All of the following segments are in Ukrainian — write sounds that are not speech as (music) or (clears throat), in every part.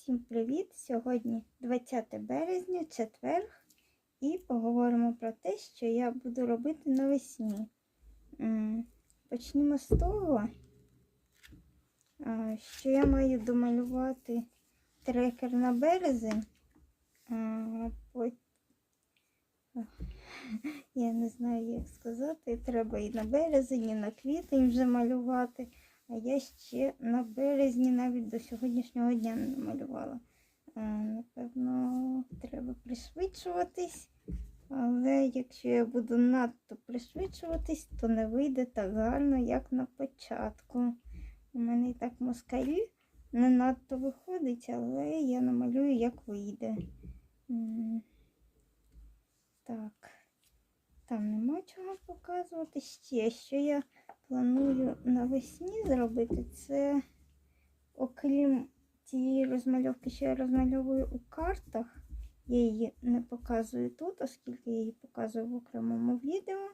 Всім привіт! Сьогодні 20 березня, четверг, і поговоримо про те, що я буду робити навесні. Почнімо з того, що я маю домалювати трекер на березень. Я не знаю, як сказати. Треба і на березень, і на квітень вже малювати. А я ще на березні навіть до сьогоднішнього дня не намалювала. Е, Напевно, треба пришвидшуватись. Але якщо я буду надто пришвидшуватись, то не вийде так гарно, як на початку. У мене і так москалі не надто виходить, але я намалюю, як вийде. Так, там нема чого показувати. Ще, що я планую навесні зробити, це окрім тієї розмальовки, що я розмальовую у картах. Я її не показую тут, оскільки я її показую в окремому відео,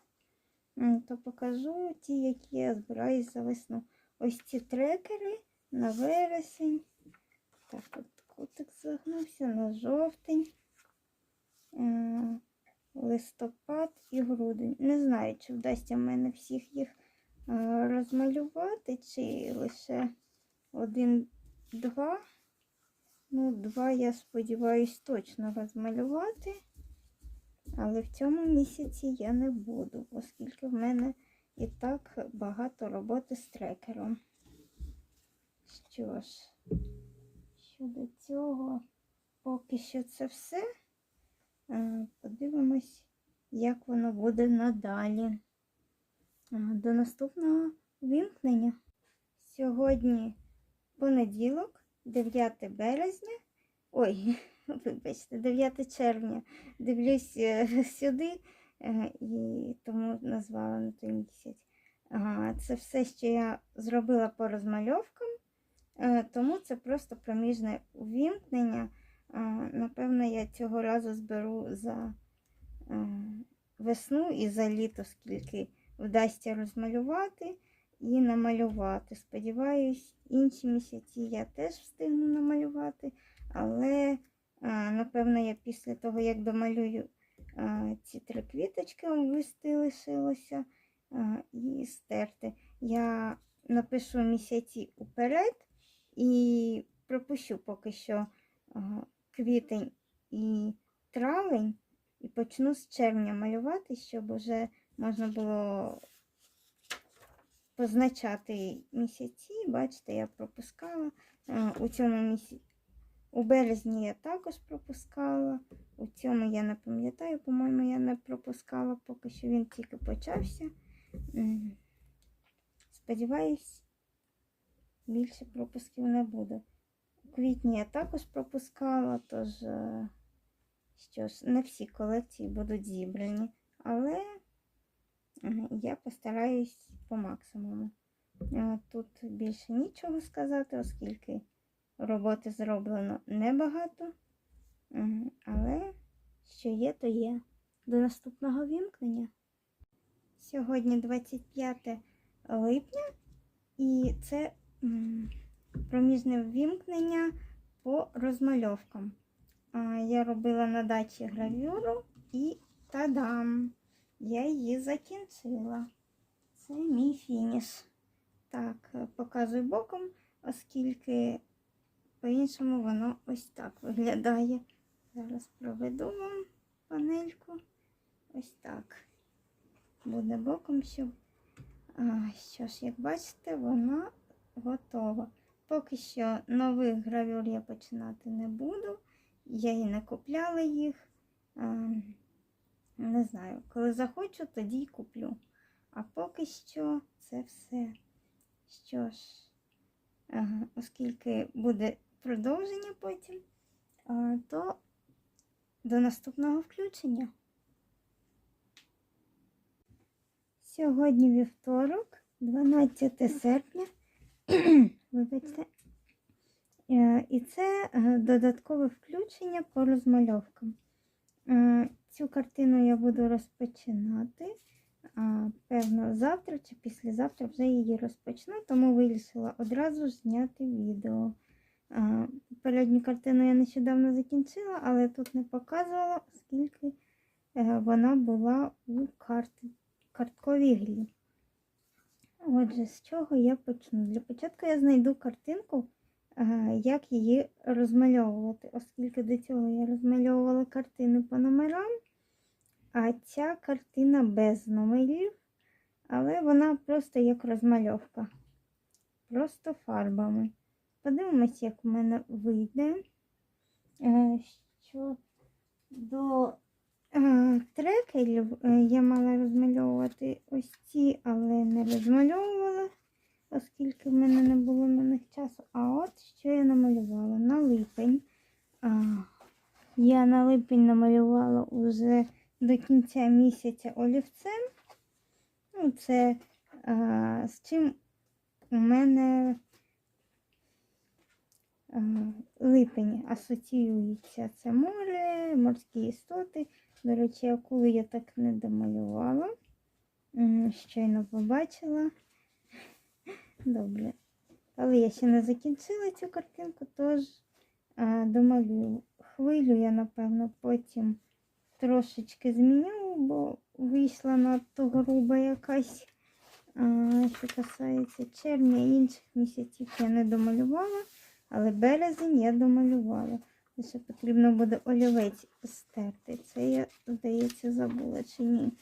то покажу ті, які я збираюсь за весну. Ось ці трекери на вересень. Так, от котик загнувся на жовтень, е, листопад і грудень. Не знаю, чи вдасться в мене всіх їх розмалювати, чи лише один-два. Ну, два, я сподіваюсь, точно розмалювати. Але в цьому місяці я не буду, оскільки в мене і так багато роботи з трекером. Що ж, щодо цього, поки що це все. Е, Подивимось, як воно буде надалі. А, До наступного вімкнення. Сьогодні понеділок, 9 березня. Ой, (laughs) вибачте, 9 червня. Дивлюсь е, (laughs) сюди е, і тому назвала на той місяць. Це все, що я зробила по розмальовкам, е, тому це просто проміжне увімкнення. Е, Напевно, я цього разу зберу за е, весну і за літо, скільки вдасться розмалювати і намалювати. Сподіваюсь, інші місяці я теж встигну намалювати, але, напевно, я після того, як домалюю ці три квіточки, ввести лишилося і стерти. Я напишу місяці уперед і пропущу поки що квітень і травень, і почну з червня малювати, щоб уже можна було позначати місяці. Бачите, я пропускала. Е, У цьому місяці. У березні я також пропускала. У цьому я не пам'ятаю, по-моєму, я не пропускала, поки що він тільки почався. Сподіваюсь, більше пропусків не буде. У квітні я також пропускала, тож, е, що ж, не всі колекції будуть зібрані, але Я постараюсь по максимуму. Тут більше нічого сказати, оскільки роботи зроблено небагато. Але що є, то є. До наступного вімкнення. Сьогодні 25 липня, і це проміжне вімкнення по розмальовкам. Я робила на дачі гравюру і тадам! Я її закінчила. Це мій фініш. Так, е, показую боком, оскільки по-іншому воно ось так виглядає. Зараз проведу вам панельку. Ось так. Буде боком, щоб. А, що ж, як бачите, вона готова. Поки що нових гравюр я починати не буду. Я і не купляла їх. Ем, не знаю, коли захочу, тоді й куплю. А поки що це все. Що ж, оскільки буде продовження потім, то до наступного включення. Сьогодні вівторок, 12 серпня. (clears throat) Вибачте. Е, І це е, додаткове включення по розмальовкам. Е, Цю картину я буду розпочинати. Певно, завтра чи післязавтра вже її розпочну, тому вирішила одразу зняти відео. Попередню картину я нещодавно закінчила, але тут не показувала, оскільки е, вона була у карт... картковій грі. Отже, з чого я почну? Для початку я знайду картинку, як її розмальовувати, оскільки до цього я розмальовувала картини по номерам, а ця картина без номерів, але вона просто як розмальовка. Просто фарбами. Подивимось, як у мене вийде. Е, Що до е, трекерів е, я мала розмальовувати ось ці, але не розмальовувала, оскільки в мене не було на них часу. А от що я намалювала? На липень. Я на липень намалювала уже до кінця місяця олівцем. Ну, це а, з чим у мене а, липень асоціюється. Це море, морські істоти. До речі, акули я так не домалювала. Щойно побачила. Добре. Але я ще не закінчила цю картинку, тож а, домалюю. Хвилю я, напевно, потім трошечки зміню, бо вийшла надто груба якась. А, що касається червня і інших місяців я не домалювала, але березень я домалювала. Лише потрібно буде олівець стерти. Це я, здається, забула чи ні.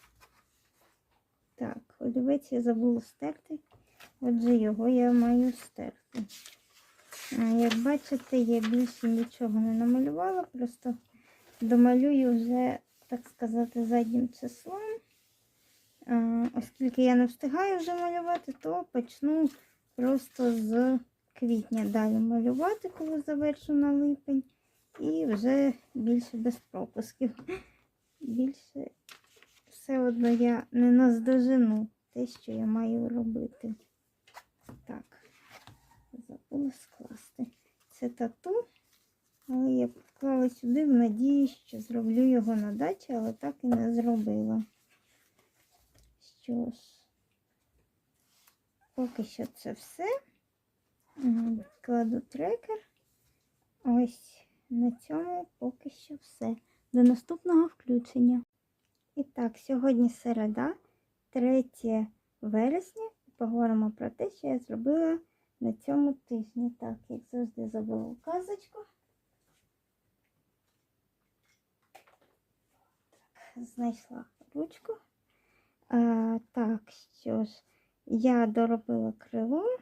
Так, олівець я забула стерти. Отже, його я маю стерти. Як бачите, я більше нічого не намалювала, просто домалюю вже, так сказати, заднім числом. Оскільки я не встигаю вже малювати, то почну просто з квітня далі малювати, коли завершу на липень. І вже більше без пропусків. Більше все одно я не наздожену те, що я маю робити. Так, забула скласти. Це тату, але я поклала сюди в надії, що зроблю його на дачі, але так і не зробила. Що ж, поки що це все. Кладу трекер. Ось на цьому поки що все. До наступного включення. І так, сьогодні середа, 3 вересня. Поговоримо про те, що я зробила на цьому тижні. Так, як завжди забула казочку. Так, знайшла ручку. А, так, що ж, я доробила крило.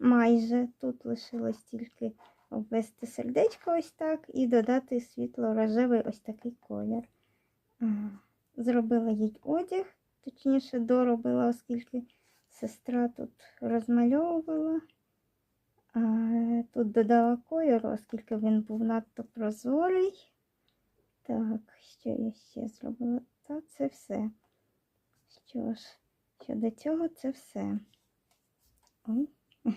Майже тут лишилось тільки обвести сердечко ось так і додати світло-рожевий ось такий колір. Зробила їй одяг, точніше доробила, оскільки сестра тут розмальовувала. Тут додала кольору, оскільки він був надто прозорий. Так, що я ще зробила? Так, це все. Що ж, щодо цього, це все. Ой. (laughs)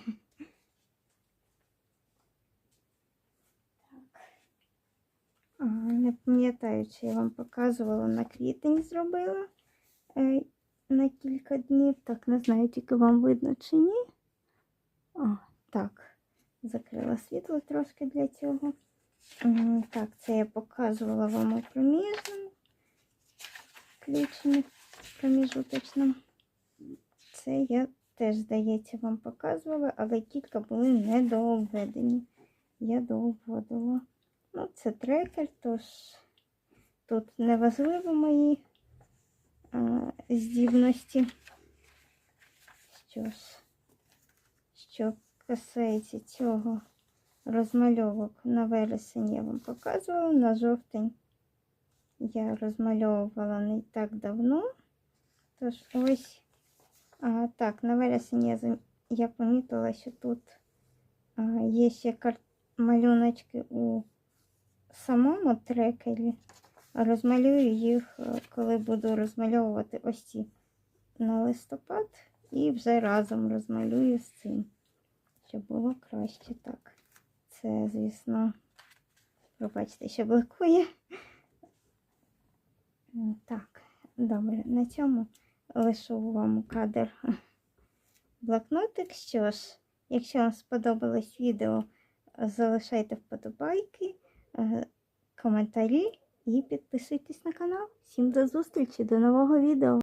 А, Не пам'ятаю, чи я вам показувала на квітень зробила е, на кілька днів. Так, не знаю, тільки вам видно чи ні. О, так, закрила світло трошки для цього. Так, це я показувала вам у проміжному включенні проміжуточному. Це я теж, здається, вам показувала, але кілька були недообведені. Я дообводила. Ну, це трекер, тож тут неважливо мої здібності. Що що касається цього розмальовок на вересень я вам показувала, на жовтень я розмальовувала не так давно. Тож ось, а, так, на вересень я, я помітила, що тут а, є ще кар... малюночки у самому трекері. Розмалюю їх, е, коли буду розмальовувати ось ці на листопад. І вже разом розмалюю з цим, щоб було краще так. Це, звісно, пробачте, що блокує. Так, добре, на цьому лишу вам кадр блокнотик. Що ж, якщо вам сподобалось відео, залишайте вподобайки, е, коментарі і підписуйтесь на канал. Всім до зустрічі, до нового відео!